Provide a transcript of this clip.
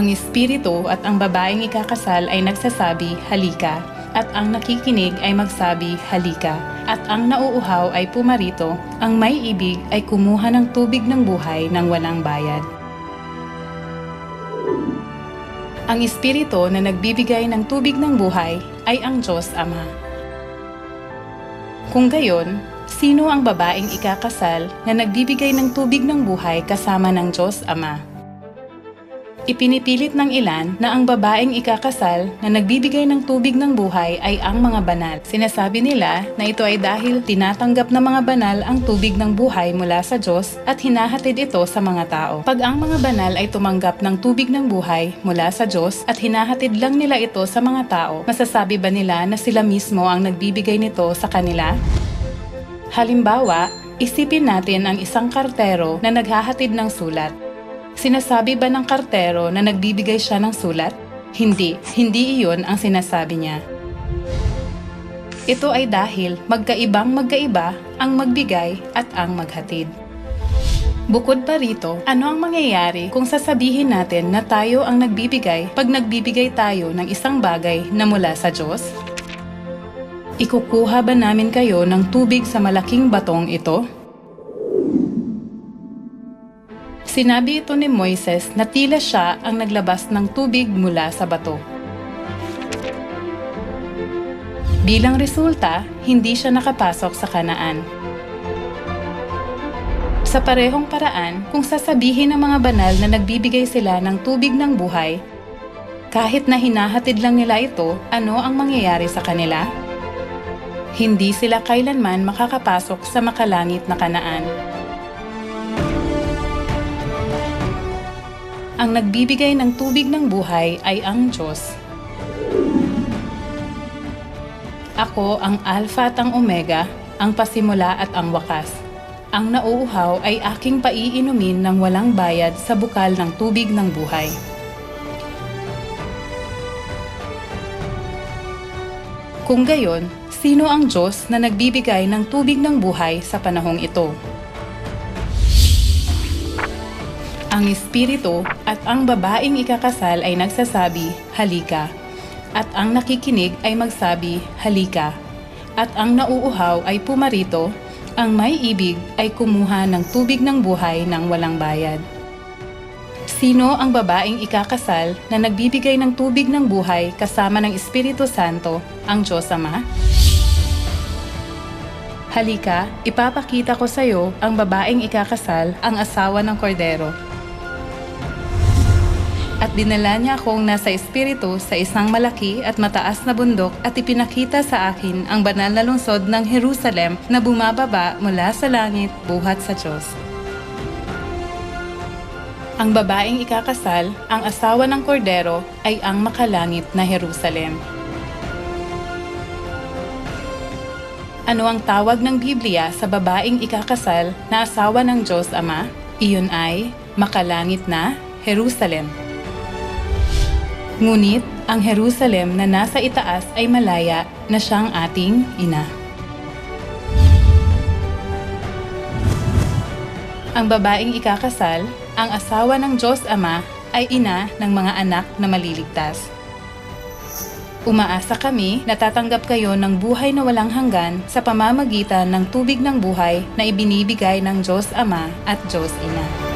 Ang espiritu at ang babaeng ikakasal ay nagsasabi, halika. At ang nakikinig ay magsabi, halika. At ang nauuhaw ay pumarito, ang may ibig ay kumuha ng tubig ng buhay ng walang bayad. Ang espiritu na nagbibigay ng tubig ng buhay ay ang Diyos Ama. Kung gayon, sino ang babaeng ikakasal na nagbibigay ng tubig ng buhay kasama ng Diyos Ama? Ipinipilit ng ilan na ang babaeng ikakasal na nagbibigay ng tubig ng buhay ay ang mga banal. Sinasabi nila na ito ay dahil tinatanggap ng mga banal ang tubig ng buhay mula sa Diyos at hinahatid ito sa mga tao. Pag ang mga banal ay tumanggap ng tubig ng buhay mula sa Diyos at hinahatid lang nila ito sa mga tao, masasabi ba nila na sila mismo ang nagbibigay nito sa kanila? Halimbawa, isipin natin ang isang kartero na naghahatid ng sulat. Sinasabi ba ng kartero na nagbibigay siya ng sulat? Hindi, hindi iyon ang sinasabi niya. Ito ay dahil magkaibang magkaiba ang magbigay at ang maghatid. Bukod pa rito, ano ang mangyayari kung sasabihin natin na tayo ang nagbibigay pag nagbibigay tayo ng isang bagay na mula sa Diyos? Ikukuha ba namin kayo ng tubig sa malaking batong ito? Sinabi ito ni Moises na tila siya ang naglabas ng tubig mula sa bato. Bilang resulta, hindi siya nakapasok sa kanaan. Sa parehong paraan, kung sasabihin ng mga banal na nagbibigay sila ng tubig ng buhay, kahit na hinahatid lang nila ito, ano ang mangyayari sa kanila? Hindi sila kailanman makakapasok sa makalangit na kanaan. Ang nagbibigay ng tubig ng buhay ay ang Diyos. Ako ang Alpha at ang Omega, ang pasimula at ang wakas. Ang nauuhaw ay aking paiinumin ng walang bayad sa bukal ng tubig ng buhay. Kung gayon, sino ang Diyos na nagbibigay ng tubig ng buhay sa panahong ito? Ang espiritu at ang babaeng ikakasal ay nagsasabi, halika. At ang nakikinig ay magsabi, halika. At ang nauuhaw ay pumarito, ang may ibig ay kumuha ng tubig ng buhay ng walang bayad. Sino ang babaeng ikakasal na nagbibigay ng tubig ng buhay kasama ng Espiritu Santo, ang Diyos Ama? Halika, ipapakita ko sa iyo ang babaeng ikakasal, ang asawa ng kordero. At dinala niya akong nasa espiritu sa isang malaki at mataas na bundok at ipinakita sa akin ang banal na lungsod ng Jerusalem na bumababa mula sa langit buhat sa Diyos. Ang babaeng ikakasal, ang asawa ng kordero, ay ang makalangit na Jerusalem. Ano ang tawag ng Biblia sa babaeng ikakasal na asawa ng Diyos Ama? Iyon ay makalangit na Jerusalem. Ngunit ang Jerusalem na nasa itaas ay malaya na siyang ating ina. Ang babaeng ikakasal, ang asawa ng Diyos Ama, ay ina ng mga anak na maliligtas. Umaasa kami na tatanggap kayo ng buhay na walang hanggan sa pamamagitan ng tubig ng buhay na ibinibigay ng Diyos Ama at Diyos Ina.